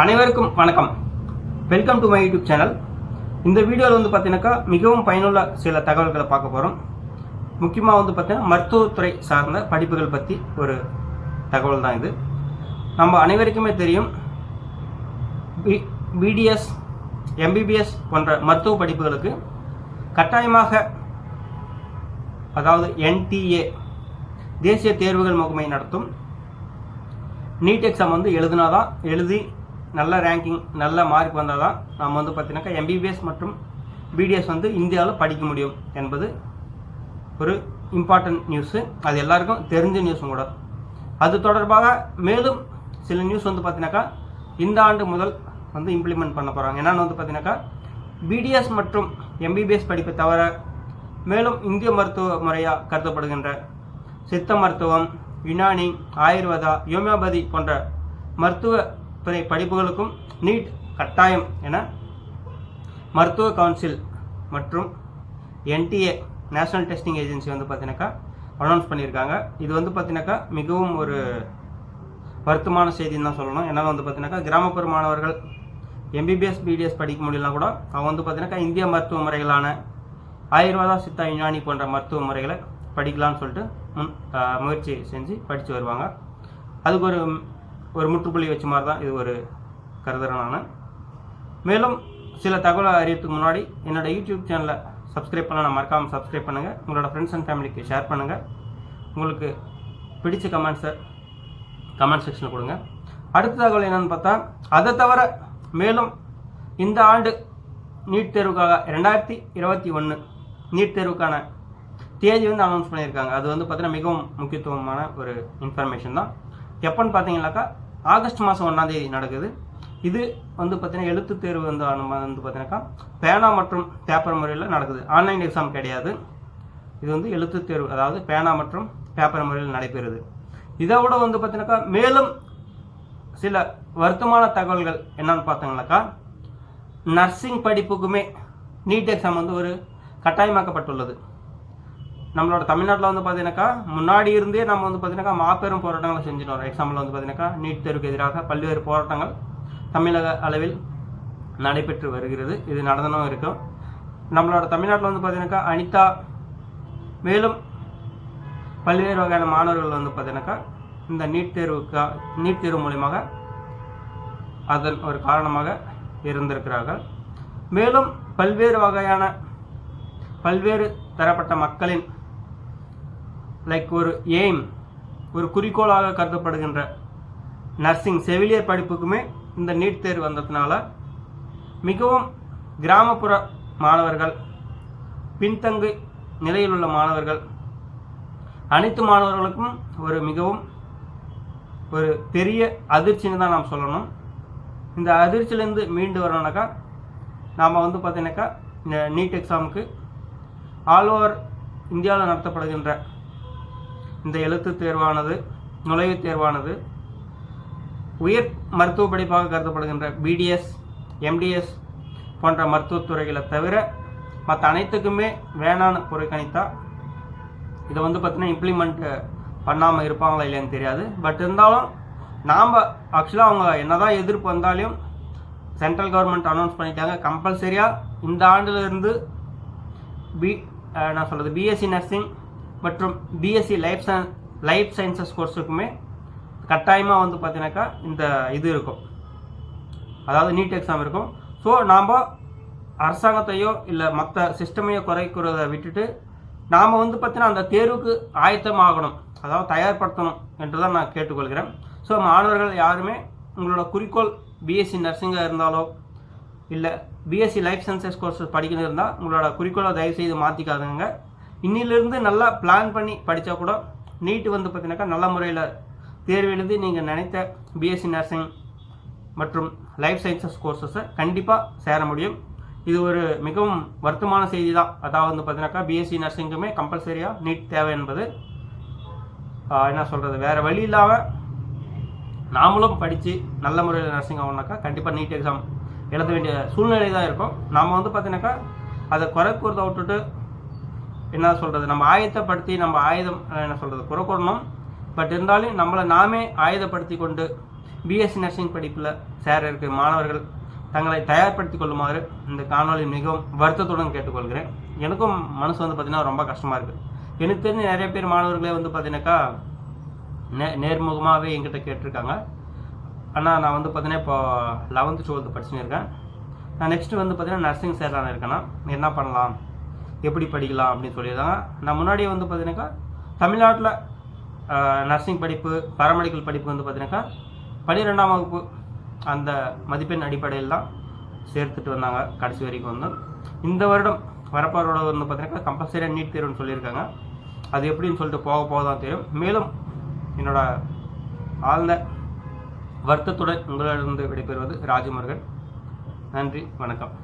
அனைவருக்கும் வணக்கம். Welcome to my YouTube channel இந்த வீடியோவில் வந்து பார்த்தீங்கன்னாக்கா மிகவும் பயனுள்ள சில தகவல்களை பார்க்க போகிறோம் முக்கியமாக வந்து பார்த்தீங்கன்னா மருத்துவத்துறை சார்ந்த படிப்புகள் பற்றி ஒரு தகவல் தான் இது. நம்ம அனைவருக்குமே தெரியும் பி பிடிஎஸ் எம்பிபிஎஸ் போன்ற மருத்துவ படிப்புகளுக்கு கட்டாயமாக அதாவது என்டிஏ தேசிய தேர்வுகள் முகமை நடத்தும். நீட் எக்ஸாம் வந்து எழுதினாதான் எழுதி நல்ல ரேங்கிங் நல்ல மார்க் வந்தால் தான் நம்ம வந்து பார்த்தீங்கன்னாக்கா எம்பிபிஎஸ் மற்றும் பிடிஎஸ் வந்து இந்தியாவில் படிக்க முடியும் என்பது ஒரு இம்பார்ட்டன்ட் நியூஸு அது எல்லாருக்கும் தெரிஞ்ச நியூஸும் கூட. அது தொடர்பாக மேலும் சில நியூஸ் வந்து பார்த்தீங்கன்னாக்கா இந்த ஆண்டு முதல் வந்து இம்ப்ளிமெண்ட் பண்ண போகிறாங்க என்னென்னு வந்து பார்த்தீங்கன்னாக்கா பிடிஎஸ் மற்றும் எம்பிபிஎஸ் படிப்பை தவிர மேலும் இந்திய மருத்துவ முறையாக கருதப்படுகின்ற சித்த மருத்துவம் யுனானி ஆயுர்வேதா ஹோமியோபதி போன்ற மருத்துவ துறை படிப்புகளுக்கும் நீட் கட்டாயம் என மருத்துவ கவுன்சில் மற்றும் என்டிஏ நேஷனல் டெஸ்டிங் ஏஜென்சி வந்து பார்த்தீங்கன்னாக்கா அனௌன்ஸ் பண்ணியிருக்காங்க. இது வந்து பார்த்தீங்கன்னாக்கா மிகவும் ஒரு வருத்தமான செய்தின்னு தான் சொல்லணும். ஏன்னா வந்து பார்த்தீங்கன்னாக்கா கிராமப்புற மாணவர்கள் எம்பிபிஎஸ் பிடிஎஸ் படிக்க முடியலனா கூட அவங்க வந்து பார்த்தீங்கன்னாக்கா இந்திய மருத்துவ முறைகளான ஆயுர்வேதா சித்தா யுனானி போன்ற மருத்துவ முறைகளை படிக்கலாம்னு சொல்லிட்டு முன் முயற்சி செஞ்சு படித்து வருவாங்க. அதுக்கு ஒரு ஒரு முற்றுப்புள்ளி வச்ச மாதிரி தான் இது ஒரு கருதுறேன் நான் மேலும் சில தகவலை அறியறதுக்கு முன்னாடி என்னோடய யூடியூப் சேனலை சப்ஸ்கிரைப் பண்ண மறக்காமல் சப்ஸ்கிரைப் பண்ணுங்கள் உங்களோட ஃப்ரெண்ட்ஸ் அண்ட் ஃபேமிலிக்கு ஷேர் பண்ணுங்கள் உங்களுக்கு பிடிச்ச கமெண்ட்ஸை கமெண்ட் செக்ஷனில் கொடுங்க. அடுத்த தகவல் என்னென்னு பார்த்தா அதை தவிர மேலும் இந்த ஆண்டு நீட் தேர்வுக்காக ரெண்டாயிரத்தி இருபத்தி ஒன்று நீட் தேர்வுக்கான தேதி வந்து அனௌன்ஸ் பண்ணியிருக்காங்க. அது வந்து பார்த்தீங்கன்னா மிகவும் முக்கியத்துவமான ஒரு இன்ஃபர்மேஷன் தான். எப்போன்னு பார்த்தீங்கன்னாக்கா ஆகஸ்ட் மாதம் ஒன்றாம் தேதி நடக்குது. இது வந்து பார்த்தீங்கன்னா எழுத்து தேர்வு வந்து வந்து பார்த்தீங்கன்னாக்கா பேனா மற்றும் பேப்பர் முறையில் நடக்குது. ஆன்லைன் எக்ஸாம் கிடையாது. இது வந்து எழுத்து தேர்வு அதாவது பேனா மற்றும் பேப்பர் முறையில் நடைபெறுது. இதை விட வந்து பார்த்தீங்கன்னாக்கா மேலும் சில வருத்தமான தகவல்கள் என்னன்னு பார்த்தீங்கன்னாக்கா நர்சிங் படிப்புக்குமே நீட் எக்ஸாம் வந்து ஒரு கட்டாயமாக்கப்பட்டுள்ளது. நம்மளோட தமிழ்நாட்டில் வந்து பார்த்தீங்கன்னாக்கா முன்னாடி இருந்தே நம்ம வந்து பார்த்தீங்கன்னாக்கா மாபெரும் போராட்டங்களை செஞ்சுட்டு வரோம் எக்ஸாம்பிள் வந்து பார்த்தீங்கன்னாக்கா நீட் தேர்வுக்கு எதிராக பல்வேறு போராட்டங்கள் தமிழக அளவில் நடைபெற்று வருகிறது. இது நடந்தனும் இருக்கும். நம்மளோட தமிழ்நாட்டில் வந்து பார்த்தீங்கன்னாக்கா அனிதா மேலும் பல்வேறு வகையான மாணவர்கள் வந்து பார்த்தீங்கன்னாக்கா இந்த நீட் தேர்வுக்கா நீட் தேர்வு மூலியமாக அதன் ஒரு காரணமாக இருந்திருக்கிறார்கள். மேலும் பல்வேறு வகையான பல்வேறு தரப்பட்ட மக்களின் லைக் ஒரு எய்ம் ஒரு குறிக்கோளாக கருதப்படுகின்ற நர்சிங் செவிலியர் படிப்புக்குமே இந்த நீட் தேர்வு வந்ததுனால மிகவும் கிராமப்புற மாணவர்கள் பின்தங்கு நிலையில் உள்ள மாணவர்கள் அனைத்து மாணவர்களுக்கும் ஒரு மிகவும் ஒரு பெரிய அதிர்ச்சின்னு தான் நாம் சொல்லணும். இந்த அதிர்ச்சியிலேருந்து மீண்டு வரணுனாக்கா நாம் வந்து பார்த்தீங்கன்னாக்கா இந்த நீட் எக்ஸாமுக்கு ஆல் ஓவர் இந்தியாவில் நடத்தப்படுகின்ற இந்த எழுத்து தேர்வானது நுழைவுத் தேர்வானது. உயர் மருத்துவ படிப்பாக கருதப்படுகின்ற பிடிஎஸ் எம்டிஎஸ் போன்ற மருத்துவத் துறைகளை தவிர மற்ற அனைத்துக்குமே வேணான்னு புறக்கணித்தா இதை வந்து பார்த்தீங்கன்னா இம்ப்ளிமெண்ட் பண்ணாமல் இருப்பாங்களா இல்லையான்னு தெரியாது. பட் இருந்தாலும் நாம் ஆக்சுவலாக அவங்க என்னதான் எதிர்ப்பு வந்தாலும் சென்ட்ரல் கவர்மெண்ட் அனௌன்ஸ் பண்ணிட்டாங்க. கம்பல்சரியாக இந்த ஆண்டுலேருந்து பி நான் சொல்கிறது பிஎஸ்சி நர்சிங் மற்றும் BSc life science life sciences கோர்ஸுக்குமே கட்டாயமாக வந்து பார்த்தீங்கன்னாக்கா இந்த இது இருக்கும். அதாவது நீட் எக்ஸாம் இருக்கும். ஸோ நாம் அரசாங்கத்தையோ இல்லை மற்ற சிஸ்டமையோ குறைக்கிறத விட்டுட்டு நாம் வந்து பார்த்தீங்கன்னா அந்த தேர்வுக்கு ஆயத்தமாகணும். அதாவது தயார்படுத்தணும் என்று தான் நான் கேட்டுக்கொள்கிறேன். ஸோ மாணவர்கள் யாருமே உங்களோட குறிக்கோள் பிஎஸ்சி நர்சிங்காக இருந்தாலோ இல்லை பிஎஸ்சி லைஃப் சயின்சஸ் கோர்ஸ் படிக்கணும் இருந்தால் உங்களோட குறிக்கோளை தயவு செய்து மாற்றிக்காதுங்க இன்னிலிருந்து நல்லா பிளான் பண்ணி படித்தா கூட நீட்டு வந்து பார்த்தீங்கன்னாக்கா நல்ல முறையில் தேர்வு எழுதி நீங்கள் நினைத்த பிஎஸ்சி நர்சிங் மற்றும் லைஃப் சயின்சஸ் கோர்சஸை கண்டிப்பாக சேர முடியும். இது ஒரு மிகவும் வருத்தமான செய்தி தான் அதாவது வந்து பார்த்தீங்கன்னாக்கா பிஎஸ்சி நர்சிங்குமே கம்பல்சரியாக நீட் தேவை என்பது என்ன சொல்கிறது வேறு வழி இல்லாமல் நாமளும் படித்து நல்ல முறையில் நர்சிங் ஆகணும்னாக்கா கண்டிப்பாக நீட் எக்ஸாம் எழுத வேண்டிய சூழ்நிலை தான் இருக்கும். நாம் வந்து பார்த்தீங்கன்னாக்கா அதை குறை கூறதை விட்டுட்டு என்ன சொல்கிறது நம்ம ஆயத்தப்படுத்தி நம்ம ஆயுதம் என்ன சொல்கிறது புறக்கூடணும் பட் இருந்தாலும் நம்மளை நாமே ஆயுதப்படுத்தி கொண்டு பிஎஸ்சி நர்சிங் படிப்பில் சேர இருக்கிற மாணவர்கள் தங்களை தயார்படுத்தி கொள்ளுமாறு இந்த காணொளி மிகவும் வருத்தத்துடன் கேட்டுக்கொள்கிறேன். எனக்கும் மனசு வந்து பார்த்திங்கன்னா ரொம்ப கஷ்டமாக இருக்குது எனக்கு தெரிஞ்ச நிறைய பேர் மாணவர்களே வந்து பார்த்தீங்கன்னாக்கா நே நேர்முகமாகவே என்கிட்ட கேட்டிருக்காங்க. ஆனால் நான் வந்து பார்த்தீங்கன்னா இப்போ லெவன்த்து டுவெல்த்து படிச்சுன்னு இருக்கேன். நான் நெக்ஸ்ட்டு வந்து பார்த்தீங்கன்னா நர்சிங் சேரலான்னு இருக்கேன்னா என்ன பண்ணலாம்? எப்படி படிக்கலாம் அப்படின்னு சொல்லியிருந்தாங்க நான் முன்னாடியே வந்து பார்த்தீங்கன்னாக்கா தமிழ்நாட்டில் நர்சிங் படிப்பு பாராமெடிக்கல் படிப்பு வந்து பார்த்தீங்கன்னாக்கா பன்னிரெண்டாம் வகுப்பு அந்த மதிப்பெண் அடிப்படையில் தான் சேர்த்துட்டு வந்தாங்க கடைசி வரைக்கும் வந்து. இந்த வருடம் வரப்போரோட வந்து பார்த்தீங்கன்னாக்கா கம்பல்சரியாக நீட் தேர்வுன்னு சொல்லியிருக்காங்க. அது எப்படின்னு சொல்லிட்டு போக போக தான் தெரியும். மேலும் என்னோட ஆழ்ந்த வருத்தத்துடன் உங்களிடமிருந்து விடைபெறுவது ராஜமுருகன். நன்றி வணக்கம்.